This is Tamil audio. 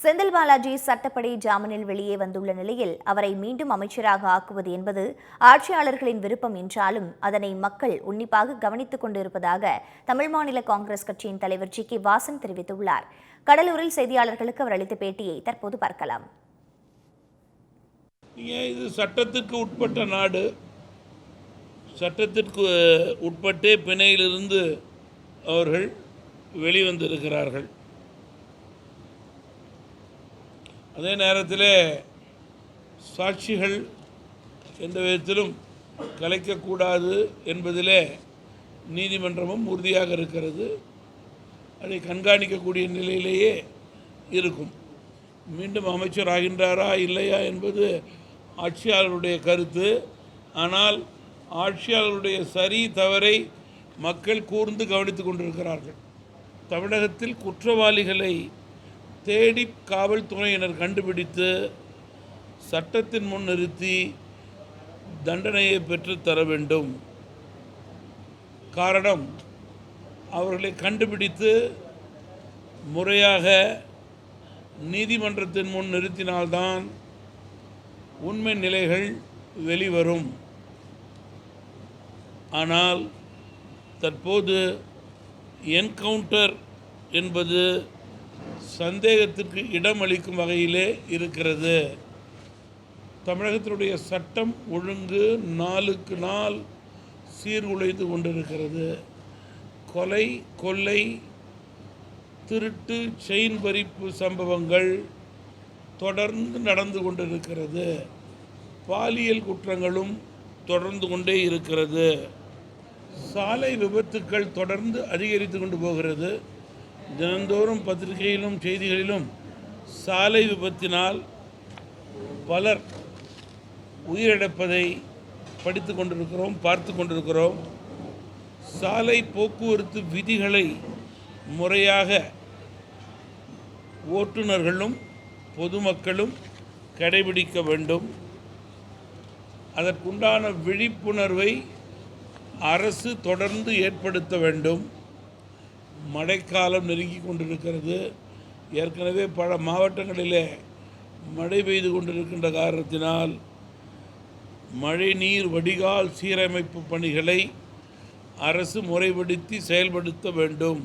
செந்தில் பாலாஜி சட்டப்படி ஜாமீனில் வெளியே வந்துள்ள நிலையில் அவரை மீண்டும் அமைச்சராக ஆக்குவது என்பது ஆட்சியாளர்களின் விருப்பம் என்றாலும் அதனை மக்கள் உன்னிப்பாக கவனித்துக் கொண்டிருப்பதாக தமிழ் மாநில காங்கிரஸ் கட்சியின் தலைவர் ஜி கே வாசன் தெரிவித்துள்ளார். கடலூரில் செய்தியாளர்களுக்கு அவர் அளித்த பேட்டியை தற்போது பார்க்கலாம். நீங்கள் இது சட்டத்திற்கு உட்பட்ட நாடு? சட்டத்திற்கு உட்பட்டே பிணையிலிருந்து அவர்கள் வெளிவந்திருக்கிறார்கள். அதே நேரத்தில் சாட்சிகள் எந்த விதத்திலும் கலைக்கக்கூடாது என்பதிலே நீதிமன்றமும் உறுதியாக இருக்கிறது. அதை கண்காணிக்கக்கூடிய நிலையிலேயே இருக்கும். மீண்டும் அமைச்சர் ஆகின்றாரா இல்லையா என்பது ஆட்சியாளருடைய கருத்து. ஆனால் ஆட்சியாளருடைய சரி தவறை மக்கள் கூர்ந்து கவனித்து கொண்டிருக்கிறார்கள். தமிழகத்தில் குற்றவாளிகளை தேடி காவல்துறையினர் கண்டுபிடித்து சட்டத்தின் முன் நிறுத்தி தண்டனையை பெற்றுத்தர வேண்டும். காரணம் அவர்களை கண்டுபிடித்து முறையாக நீதிமன்றத்தின் முன் நிறுத்தினால்தான் உண்மை நிலைகள் வெளிவரும். ஆனால் தற்போது என்கவுண்டர் என்பது சந்தேகத்திற்கு இடமளிக்கும் வகையிலே இருக்கிறது. தமிழகத்தினுடைய சட்டம் ஒழுங்கு நாளுக்கு நாள் சீர்குலைந்து கொண்டிருக்கிறது. கொலை கொள்ளை திருட்டு செயின் பறிப்பு சம்பவங்கள் தொடர்ந்து நடந்து கொண்டிருக்கிறது. பாலியல் குற்றங்களும் தொடர்ந்து கொண்டே இருக்கிறது. சாலை விபத்துக்கள் தொடர்ந்து அதிகரித்து கொண்டு போகிறது. தினந்தோறும் பத்திரிகையிலும் செய்திகளிலும் சாலை விபத்தினால் பலர் உயிரிழப்பதை படித்து கொண்டிருக்கிறோம் பார்த்து கொண்டிருக்கிறோம். சாலை போக்குவரத்து விதிகளை முறையாக ஓட்டுநர்களும் பொதுமக்களும் கடைபிடிக்க வேண்டும். அதற்குண்டான விழிப்புணர்வை அரசு தொடர்ந்து ஏற்படுத்த வேண்டும். மழைக்காலம் நெருங்கி கொண்டிருக்கிறது. ஏற்கனவே பல மாவட்டங்களிலே மழை பெய்து கொண்டிருக்கின்ற காரணத்தினால் மழைநீர் வடிகால் சீரமைப்பு பணிகளை அரசு முறைப்படுத்தி செயல்படுத்த வேண்டும்.